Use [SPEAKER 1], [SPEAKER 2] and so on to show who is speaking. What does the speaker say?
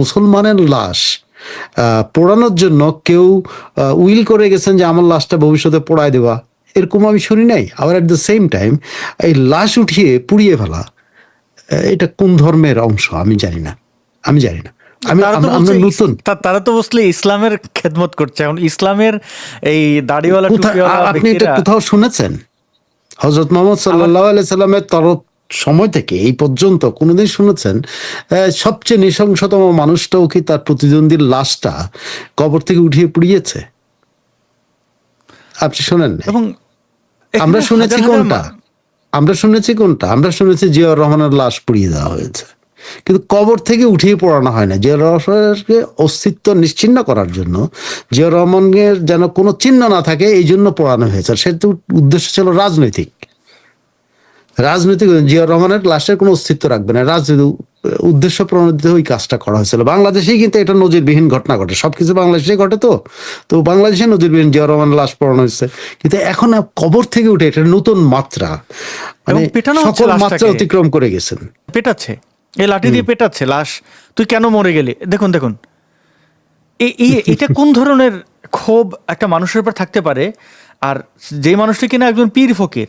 [SPEAKER 1] মুসলমানের লাশ পোড়ানোর জন্য কেউ উইল করে গেছেন যে আমার লাশটা ভবিষ্যতে পোড়ায় দেওয়া। এরকম আমি শুনি নাই। আবার অ্যাট দ্য সেম টাইম এই লাশ উঠিয়ে পুড়িয়ে ফেলা এটা কোন ধর্মের অংশ আমি জানি না। আমি জানি না। আমি
[SPEAKER 2] তারা তো বসলে ইসলামের খেদমত করছে। এখন ইসলামের এই দাড়িওয়ালা
[SPEAKER 1] আপনি এটা কোথাও শুনেছেন? হজরত মোহাম্মদ সাল্লাহ সাল্লামের তরফ সময় থেকে এই পর্যন্ত কোনোদিন শুনেছেন সবচেয়ে নৃশংসতম মানুষটাও কি তার প্রতিদ্বন্দ্বীর লাশটা কবর থেকে উঠিয়ে পুড়িয়েছে? আপনি শোনেন?
[SPEAKER 2] এবং
[SPEAKER 1] আমরা শুনেছি কোনটা? আমরা শুনেছি কোনটা? আমরা শুনেছি জিয়াউর রহমানের লাশ পুড়িয়ে দেওয়া হয়েছে। কিন্তু কবর থেকে উঠিয়ে পড়ানো হয় না। জিয়াউর রহমানকে অস্তিত্ব নিশ্চিন্ন করার জন্য জিয়াউর রহমানের যেন কোনো চিহ্ন না থাকে এই জন্য পড়ানো হয়েছে। সেটা উদ্দেশ্য ছিল রাজনৈতিক। রাজনৈতিক জিয়াউর রহমানের লাশের কোনো অস্তিত্ব রাখবে না। রাজনৈতিক উদ্দেশ্য প্রণোদিত ওই কাজটা করা হয়েছিল। বাংলাদেশেই কিন্তু এটা নজিরবিহীন ঘটনা ঘটে। সবকিছু বাংলাদেশে ঘটে তো। তো বাংলাদেশে নজিরবিহীন জিয়াউর রহমানের লাশ পড়ানো হয়েছে। কিন্তু এখন কবর থেকে উঠে এটা নতুন মাত্রা। মানে সকল মাত্রা অতিক্রম করে গেছেন।
[SPEAKER 2] পেটাচ্ছে। এই লাঠি দিয়ে পেটাচ্ছে লাশ। তুই কেন মরে গেলি? দেখুন দেখুন। এই এটা কোন ধরনের ক্ষোভ একটা মানুষের উপর থাকতে পারে? আর যে মানুষটি কিনা একজন পীর ফকির